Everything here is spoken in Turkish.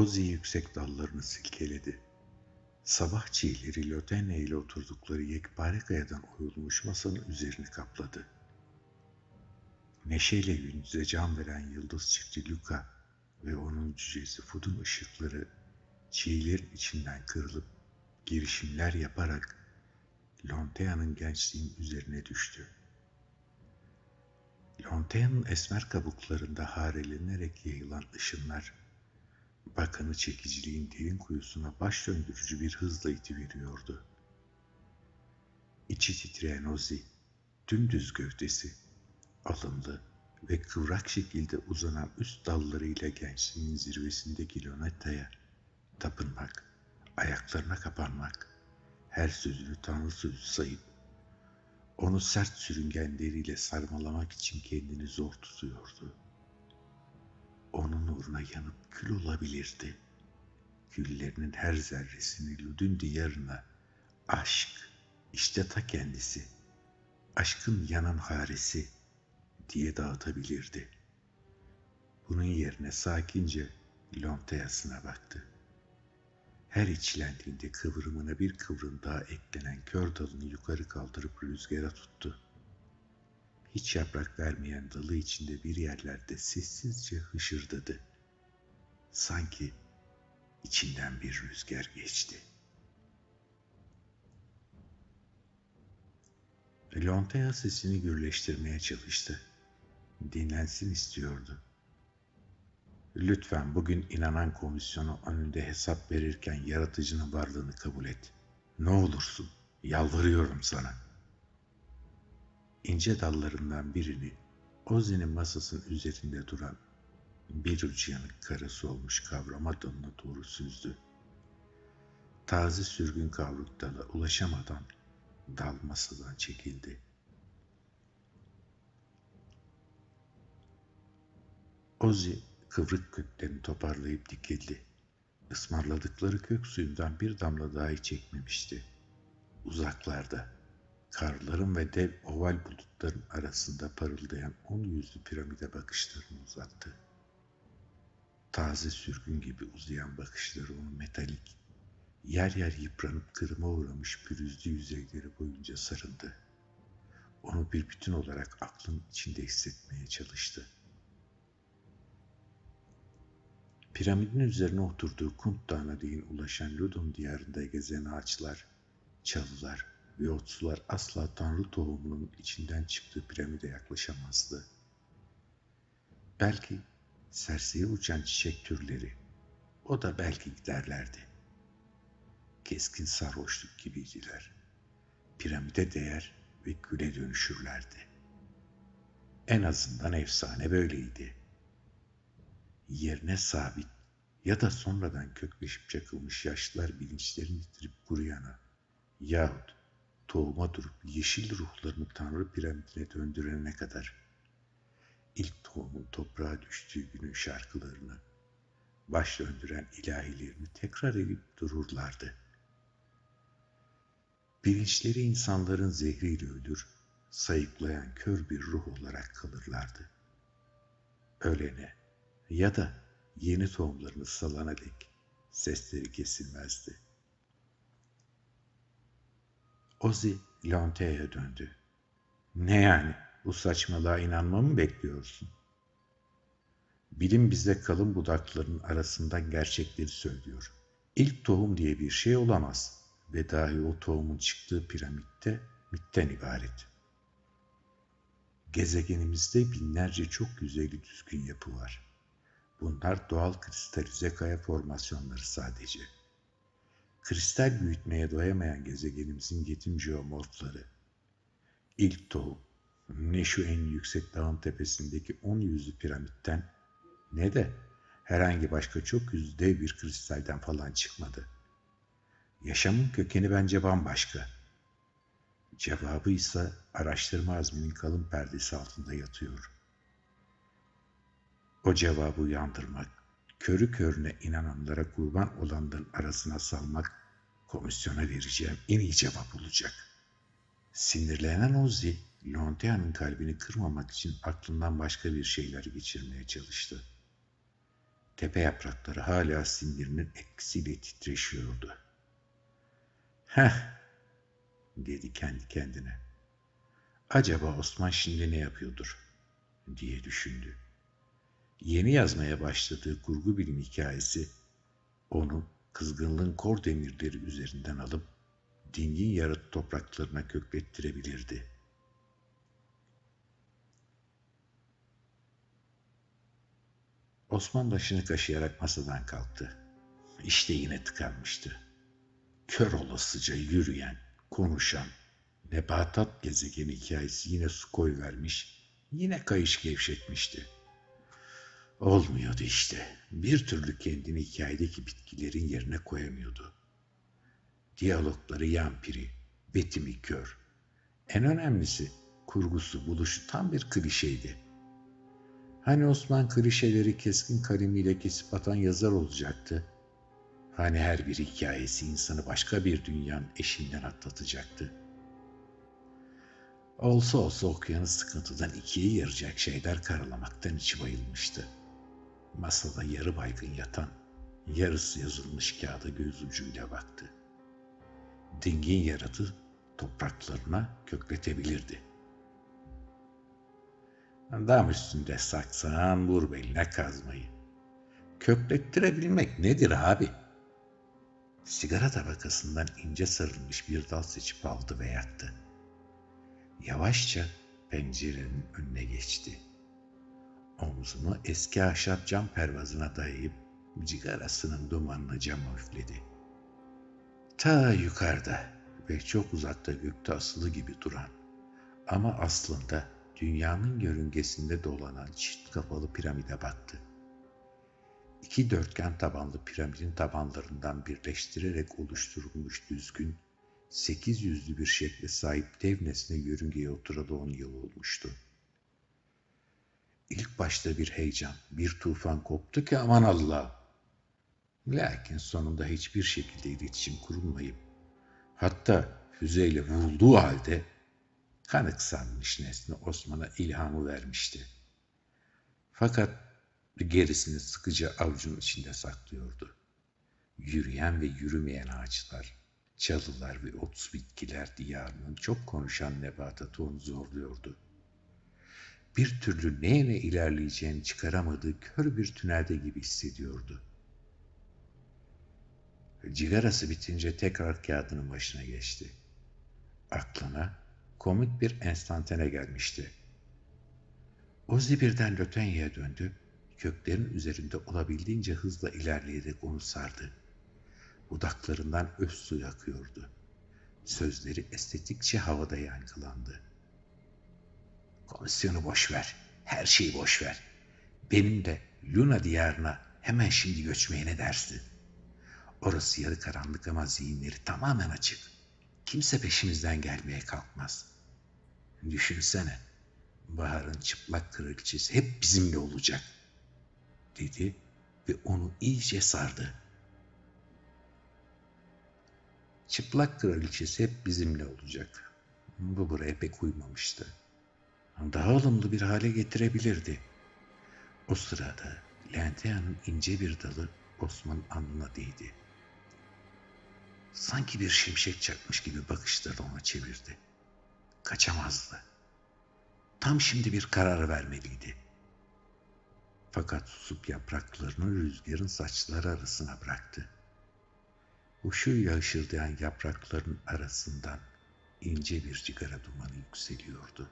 Ozzy yüksek dallarını silkeledi. Sabah çiğleri Lotene ile oturdukları yekpare kayadan oyulmuş masanın üzerini kapladı. Neşeyle yüzüne can veren yıldız çifti Luca ve onun cücesi Fud'un ışıkları çiğlerin içinden kırılıp girişimler yaparak Lontea'nın gençliğin üzerine düştü. Lontea'nın esmer kabuklarında harelenerek yayılan ışınlar, bakanı çekiciliğin derin kuyusuna baş döndürücü bir hızla itiveriyordu. İçi titreyen Ozzy, dümdüz gövdesi, alımlı ve kıvrak şekilde uzanan üst dallarıyla gençliğin zirvesindeki Loneta'ya tapınmak, ayaklarına kapanmak, her sözünü tanrı sözü sayıp, onu sert sürüngenleriyle sarmalamak için kendini zor tutuyordu. Onun uğruna yanıp kül olabilirdi. Küllerinin her zerresini Lud'ün diyarına aşk, işte ta kendisi, aşkın yanan haresi diye dağıtabilirdi. Bunun yerine sakince Lonteas'ına baktı. Her içlendiğinde kıvrımına bir kıvrım daha eklenen kör dalını yukarı kaldırıp rüzgara tuttu. Hiç yaprak vermeyen dalı içinde bir yerlerde sessizce hışırdadı. Sanki içinden bir rüzgar geçti. Lontea sesini gürleştirmeye çalıştı. Dinlensin istiyordu. Lütfen bugün inanan komisyonu önünde hesap verirken yaratıcının varlığını kabul et. Ne olursun, yalvarıyorum sana. İnce dallarından birini Ozzy'nin masasının üzerinde duran bir ucu yanık karası olmuş kavrama dalına doğru süzdü. Taze sürgün kavruk dala ulaşamadan dal masadan çekildi. Ozzy kıvrık köklerini toparlayıp dikildi. Ismarladıkları kök suyundan bir damla dahi çekmemişti. Uzaklarda, karların ve dev oval bulutların arasında parıldayan on yüzlü piramide bakışlarını uzattı. Taze sürgün gibi uzayan bakışları onu metalik, yer yer yıpranıp kırıma uğramış pürüzlü yüzeyleri boyunca sarıldı. Onu bir bütün olarak aklın içinde hissetmeye çalıştı. Piramidin üzerine oturduğu Kunt Dağı'na değin ulaşan Ludum diyarında gezen ağaçlar, çalılar otsular asla tanrı tohumunun içinden çıktığı piramide yaklaşamazdı. Belki serseri uçan çiçek türleri, o da belki giderlerdi. Keskin sarhoşluk gibiydiler. Piramide değer ve güle dönüşürlerdi. En azından efsane böyleydi.'' yerine sabit ya da sonradan kökleşip çakılmış yaşlılar bilinçlerini yitirip kuruyana yahut tohuma durup yeşil ruhlarını Tanrı piramidine döndürene kadar ilk tohumun toprağa düştüğü günün şarkılarını baş döndüren ilahilerini tekrar edip dururlardı. Bilinçleri insanların zehriyle ölür, sayıklayan kör bir ruh olarak kalırlardı. Ölene, ya da yeni tohumlarını salana dek sesleri kesilmezdi. Ozzy Lontea'ya döndü. Ne yani? Bu saçmalığa inanmamı mı bekliyorsun? Bilim bize kalın budakların arasından gerçekleri söylüyor. İlk tohum diye bir şey olamaz ve dahi o tohumun çıktığı piramitte mitten ibaret. Gezegenimizde binlerce çok güzeli düzgün yapı var. Bunlar doğal kristalize kaya formasyonları sadece. Kristal büyütmeye doyamayan gezegenimizin yetim jeomorfları. İlk tohum, ne şu en yüksek dağın tepesindeki on yüzlü piramitten ne de herhangi başka çok yüzlü dev bir kristalden falan çıkmadı. Yaşamın kökeni bence bambaşka. Cevabı ise araştırma azminin kalın perdesi altında yatıyor.'' O cevabı uyandırmak, körü körüne inananlara kurban olanların arasına salmak komisyona vereceğim en iyi cevap olacak. Sinirlenen Ozzy, Lontea'nın kalbini kırmamak için aklından başka bir şeyler geçirmeye çalıştı. Tepe yaprakları hala sinirinin etkisiyle titreşiyordu. Heh, dedi kendi kendine. Acaba Osman şimdi ne yapıyordur? diye düşündü. Yeni yazmaya başladığı kurgu bilim hikayesi onu kızgınlığın kor demirleri üzerinden alıp dingin yarıt topraklarına köklettirebilirdi. Osman başını kaşıyarak masadan kalktı. İşte yine tıkanmıştı. Kör olasıca yürüyen, konuşan, nebatat gezegeni hikayesi yine su koy vermiş, yine kayış gevşetmişti. Olmuyordu işte. Bir türlü kendini hikayedeki bitkilerin yerine koyamıyordu. Diyalogları yampiri, betimi kör. En önemlisi kurgusu, buluşu tam bir klişeydi. Hani Osman klişeleri keskin kalemiyle kesip atan yazar olacaktı. Hani her bir hikayesi insanı başka bir dünyanın eşinden atlatacaktı. Olsa olsa okuyanı sıkıntıdan ikiye yarayacak şeyler karalamaktan içi bayılmıştı. Masada yarı baygın yatan, yarısı yazılmış kağıda göz ucuyla baktı. Dingin yaratı topraklarına kökletebilirdi. Dam üstünde saksan vur beline kazmayı. Köklettirebilmek nedir abi? Sigara tabakasından ince sarılmış bir dal seçip aldı ve yaktı. Yavaşça pencerenin önüne geçti. Omzunu eski ahşap cam pervazına dayayıp cigarasının dumanını cama üfledi. Ta yukarıda ve çok uzakta gökte asılı gibi duran ama aslında dünyanın yörüngesinde dolanan çift kafalı piramide baktı. İki dörtgen tabanlı piramidin tabanlarından birleştirerek oluşturulmuş düzgün, sekiz yüzlü bir şekle sahip dev nesne yörüngeye oturalı on yıl olmuştu. İlk başta bir heyecan, bir tufan koptu ki aman Allah. Lakin sonunda hiçbir şekilde iletişim kurulmayıp, hatta füzeyle vurulduğu halde kanıksanmış nesne Osman'a ilhamı vermişti. Fakat gerisini sıkıca avucun içinde saklıyordu. Yürüyen ve yürümeyen ağaçlar, çalılar ve otsuz bitkiler diyarının çok konuşan nebatatı onu zorluyordu. Bir türlü ne ilerleyeceğini çıkaramadığı kör bir tünelde gibi hissediyordu. Cigarası bitince tekrar kağıdının başına geçti. Aklına komik bir enstantane gelmişti. Ozi birden Lötenya'ya döndü, köklerin üzerinde olabildiğince hızla ilerleyerek onu sardı. Budaklarından öz suyu akıyordu. Sözleri estetikçe havada yankılandı. Komisyonu boş ver, her şeyi boş ver. Benim de Luna diyarına hemen şimdi göçmeye ne dersin? Orası yarı karanlık ama zihinleri tamamen açık. Kimse peşimizden gelmeye kalkmaz. Düşünsene, baharın çıplak kraliçesi hep bizimle olacak, dedi ve onu iyice sardı. Çıplak kraliçesi hep bizimle olacak. Bu buraya pek uymamıştı. Daha ılımlı bir hale getirebilirdi. O sırada Lentea'nın ince bir dalı Osman'ın alnına değdi. Sanki bir şimşek çakmış gibi bakışlarını ona çevirdi. Kaçamazdı. Tam şimdi bir karar vermeliydi. Fakat susup yapraklarını rüzgarın saçları arasına bıraktı. Uşuyla ışıldayan yaprakların arasından ince bir cigara dumanı yükseliyordu.